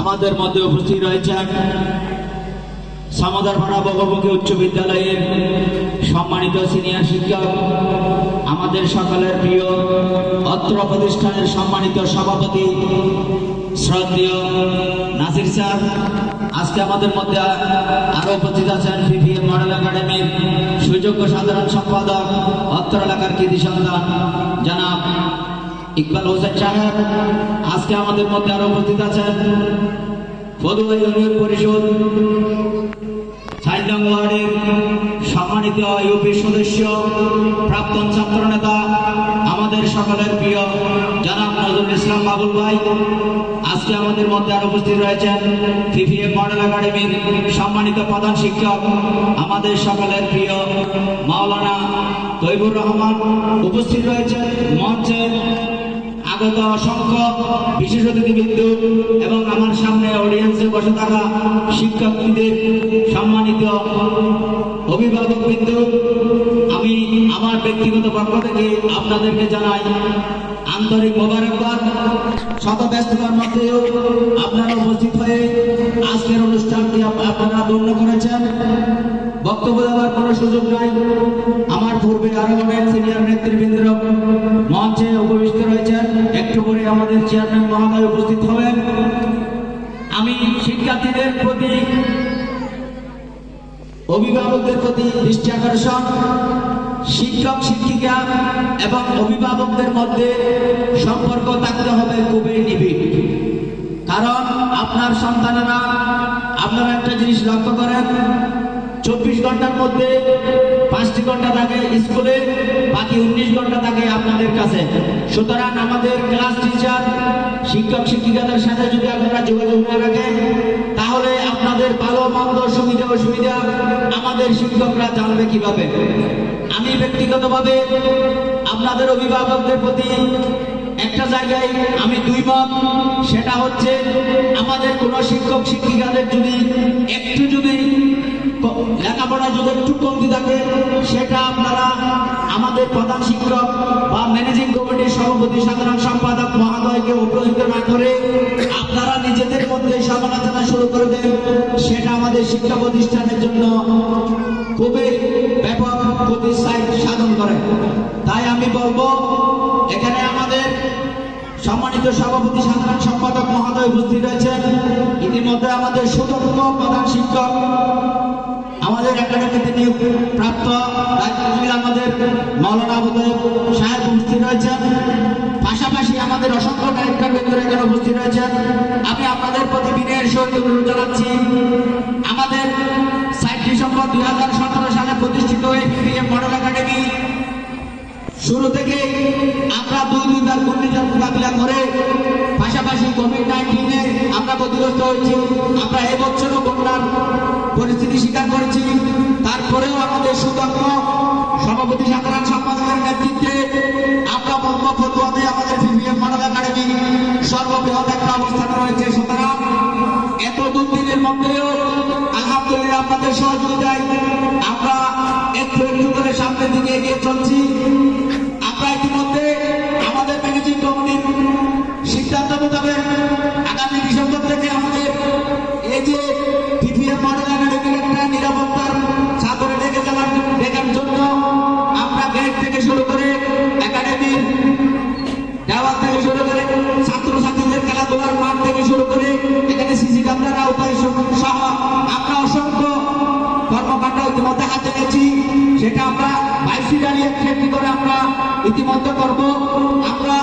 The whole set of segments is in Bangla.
আমাদের মধ্যে উপস্থিত রয়েছেন সামদারপাড়া বগবকে উচ্চ বিদ্যালয়ের সম্মানিত সিনিয়র শিক্ষক, আমাদের সকলের প্রিয় অত্র প্রতিষ্ঠানের সম্মানিত সভাপতি, শ্রদ্ধেয় নাসির স্যার। আজকে আমাদের মধ্যে আরও উপস্থিত আছেন পিপিএম মডেল একাডেমির সুযোগ্য সাধারণ সম্পাদক, অত্র এলাকার কৃতি সন্তান, জনাব ইকবাল হোসেন সাহেব, আজকে আমাদের মধ্যে আরও উপস্থিত আছেন। পরিষদ সম্মানিত ইউপি সদস্য, প্রাক্তন ছাত্র নেতা সকলের প্রিয় জনাব নজরুল ইসলাম বাবুল ভাই, আজকে আমাদের মধ্যে আর উপস্থিত রয়েছেন ফিফিএ মডেল একাডেমির সম্মানিত প্রধান শিক্ষক, আমাদের সকলের প্রিয় মাওলানা তৈবুর রহমান। উপস্থিত রয়েছেন মঞ্চে আগত অসংখ্য বিশেষ অতিথিবৃন্দ এবং আমার সামনে অডিয়েন্সে বসে থাকা শিক্ষার্থীদের সম্মানিত অভিভাবক বিন্দু, আমি আমার ব্যক্তিগত পক্ষ থেকে আপনাদেরকে জানাই আন্তরিক মোবারকবাদ। শত ব্যস্ততার মধ্যেও আপনারা উপস্থিত হয়ে আজকের অনুষ্ঠানটি আপনারা ধন্য করেছেন। বক্তব্য দেওয়ার কোনো সুযোগ নাই। আমার পূর্বে আরও সিনিয়র নেতৃবৃন্দ মঞ্চে উপবিষ্ট রয়েছেন। একটু করে আমাদের চেয়ারম্যান মহোদয় উপস্থিত হবেন। আমি শিক্ষার্থীদের প্রতি, অভিভাবকদের প্রতি দৃষ্টি আকর্ষণ, শিক্ষক, শিক্ষিকা এবং অভিভাবকদের মধ্যে সম্পর্ক থাকতে হবে। আপনার সন্তানেরা, আপনারা একটা জিনিস লক্ষ্য করেন। চব্বিশ ঘণ্টার মধ্যে পাঁচটি ঘণ্টা থাকে স্কুলে, বাকি উনিশ ঘণ্টা থাকে আপনাদের কাছে। সুতরাং আমাদের ক্লাস টিচার, শিক্ষক, শিক্ষিকাদের সাথে যদি আপনারা যোগাযোগ না রাখেন, তাহলে আপনাদের ভালো, মন্দ, সুবিধা, অসুবিধা আমাদের শিক্ষকরা জানবে কীভাবে। আমি ব্যক্তিগতভাবে আপনাদের অভিভাবকদের প্রতি একটা জায়গায় আমি সেটা হচ্ছে আমাদের কোনো শিক্ষক, শিক্ষিকাদের যদি একটু যদি লেখাপড়া যদি একটু কমতি থাকে, সেটা আপনারা আমাদের প্রধান শিক্ষক বা ম্যানেজিং কমিটির সভাপতি, সাধারণ সম্পাদক মহাদয়কে অগ্রহিত না করে আপনারা নিজেদের মধ্যে সমালোচনা শুরু করে দেন। সেটা আমাদের শিক্ষা প্রতিষ্ঠানের জন্য খুবই ব্যাপক ক্ষতি সাধন করে। তাই আমি বলব, এখানে আমাদের সম্মানিত সভাপতি, সাধারণ সম্পাদক উপস্থিত রয়েছেন ইতিমধ্যে আমাদের সুদক্ষ প্রধান শিক্ষক, আমাদের একাডেমিতে নিয়োগ প্রাপ্ত আমাদের আবুদয় সাহেব উপস্থিত রয়েছেন। পাশাপাশি আমাদের অসংখ্য ডাইরেক্টর বৃন্দরা এখানে উপস্থিত রয়েছেন। আমি আপনাদের প্রতি বিনয়ের সহিত অনুরোধ জানাচ্ছি, আমাদের সাত ডিসেম্বর দুই হাজার সতেরো সালে প্রতিষ্ঠিত এই পিএম মডেল একাডেমি, শুরু থেকে আমরা দুই দুইবার আমরা ক্ষতিগ্রস্ত হয়েছি, আমরা এবছরও বন্যার পরিস্থিতি স্বীকার করেছি। তারপরেও আমাদের সুদক্ষ সভাপতি সাধারণ সম্পাদকের নেতৃত্বে আমরা বলব ফতুয়াতে আমাদের ভিভিএম মডেল একাডেমি সর্ববৃহৎ একটা অবস্থানে রয়েছে সুতরাং এত দুর্দিনের মধ্যেও আলহামদুলিল্লাহ আপনাদের সহযোগিতায় আমরা একটু একটু করে সামনের দিকে এগিয়ে চলছি। আমরা ইতিমধ্যে আমাদের ম্যানেজিং কমিটির সিদ্ধান্ত মোতাবেক সেটা আমরা বাইসিকালি একটি করে আমরা ইতিমধ্যে করব? আমরা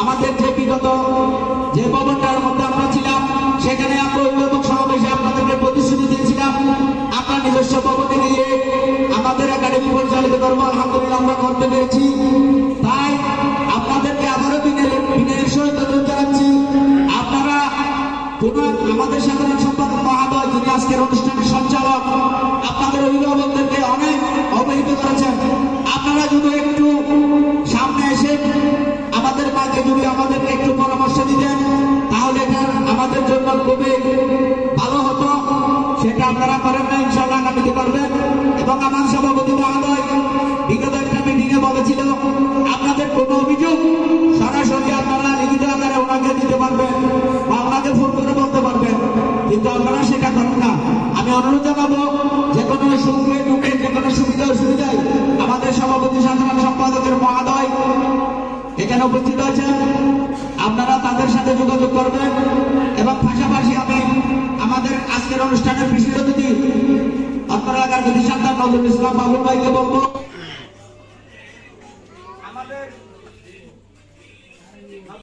আমাদের যে বিগত যে ভবনটার মধ্যে আমরা ছিলাম, সেখানে আমরা অভিভাবক সমাবেশে আপনাদেরকে প্রতিশ্রুতি দিয়েছিলাম। আপনার নিজস্ব ভবনে গিয়ে আমাদের একাডেমি পরিচালিত করব, আলহামদুলিল্লাহ আমরা করতে পেরেছি। তাই আপনাদেরকে আবারও বিনয়ের সহিত জানাচ্ছি, আপনারা কোন আমাদের সাধারণ সম্পাদক মহাদয়, যিনি আজকের অনুষ্ঠানের সঞ্চালক, আপনাদের অভিভাবকদেরকে সেটা আপনারা করেন না ইনশাল্লাহ আগামীতে করবেন। এবং আমার সভাপতি মহোদয় বিগত একটা মিটিংয়ে বলেছিল, আপনাদের কোনো অভিযোগ সরাসরি আপনারা লিখিত আকারে ওনাকে দিতে পারবেন বা ফোন করে বলতে পারবেন। কিন্তু আপনারা সেটা করেন না। আমি অনুরোধ জানাব, যে কোনো সুখে দুঃখে যে কোনো সুবিধা অসুবিধায় আমাদের সভাপতি সাধারণ সম্পাদকের মহাদয় এখানে উপস্থিত আছেন আপনারা তাদের সাথে যোগাযোগ করবেন এবং পাশাপাশি আপনারা আমাদের আজকের অনুষ্ঠানের বিশেষ অতিথি আপনারা যদি প্রতিষ্ঠাতা নজরুল ইসলাম বাবুল ভাইকে বলব।